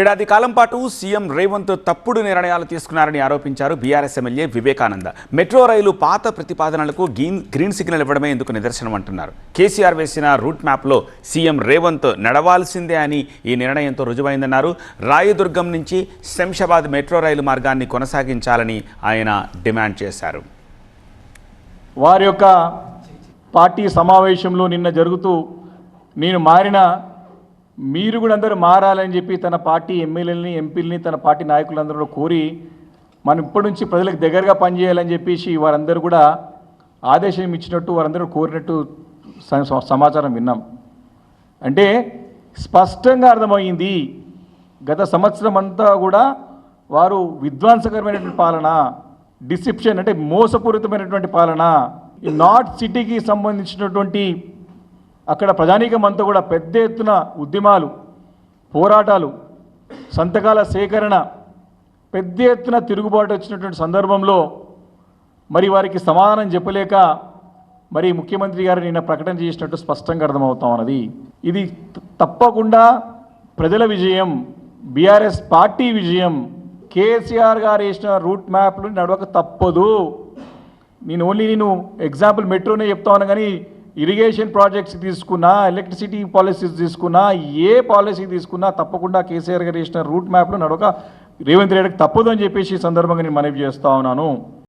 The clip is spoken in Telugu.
ఏడాది కాలం పాటు సీఎం రేవంత్ తప్పుడు నిర్ణయాలు తీసుకున్నారని ఆరోపించారు బీఆర్ఎస్ ఎమ్మెల్యే వివేకానంద. మెట్రో రైలు పాత ప్రతిపాదనలకు గ్రీన్ గ్రీన్ సిగ్నల్ ఇవ్వడమే ఇందుకు నిదర్శనం అంటున్నారు. కేసీఆర్ వేసిన రూట్ మ్యాప్లో సీఎం రేవంత్ నడవాల్సిందే అని ఈ నిర్ణయంతో రుజువైందన్నారు. రాయదుర్గం నుంచి శంషాబాద్ మెట్రో రైలు మార్గాన్ని కొనసాగించాలని ఆయన డిమాండ్ చేశారు. వారి యొక్క పార్టీ సమావేశంలో నిన్న జరుగుతూ నేను మారిన మీరు కూడా అందరూ మారాలని చెప్పి తన పార్టీ ఎమ్మెల్యేలని ఎంపీలని తన పార్టీ నాయకులందరూ కూడా కోరి మనం ఇప్పటి నుంచి ప్రజలకు దగ్గరగా పనిచేయాలని చెప్పేసి వారందరూ కూడా ఆదేశం ఇచ్చినట్టు వారందరూ కోరినట్టు స- సమాచారం విన్నాం. అంటే స్పష్టంగా అర్థమైంది గత సంవత్సరం అంతా కూడా వారు విధ్వంసకరమైనటువంటి పాలన డిసిప్షన్ అంటే మోసపూరితమైనటువంటి పాలన ఈ నార్త్ సిటీకి సంబంధించినటువంటి అక్కడ ప్రజానీకం అంతా కూడా పెద్ద ఎత్తున ఉద్యమాలు పోరాటాలు సంతకాల సేకరణ పెద్ద ఎత్తున తిరుగుబాటు వచ్చినటువంటి సందర్భంలో మరి వారికి సమాధానం చెప్పలేక మరి ముఖ్యమంత్రి గారు నిన్న ప్రకటన చేసినట్టు స్పష్టంగా అర్థమవుతా ఉన్నది. ఇది తప్పకుండా ప్రజల విజయం బీఆర్ఎస్ పార్టీ విజయం కేసీఆర్ గారు వేసిన రూట్ మ్యాప్లు నడవక తప్పదు. నేను ఓన్లీ నేను ఎగ్జాంపుల్ మెట్రోనే చెప్తా ఉన్నా కానీ ఇరిగేషన్ ప్రాజెక్ట్స్ తీసుకున్నా ఎలక్ట్రిసిటీ పాలసీస్ తీసుకున్నా ఏ పాలసీ తీసుకున్నా తప్పకుండా కేసీఆర్ గారు వేసిన రూట్ మ్యాప్లో నడక రేవంత్ రెడ్డికి తప్పదు అని చెప్పేసి ఈ సందర్భంగా నేను మనవి చేస్తా ఉన్నాను.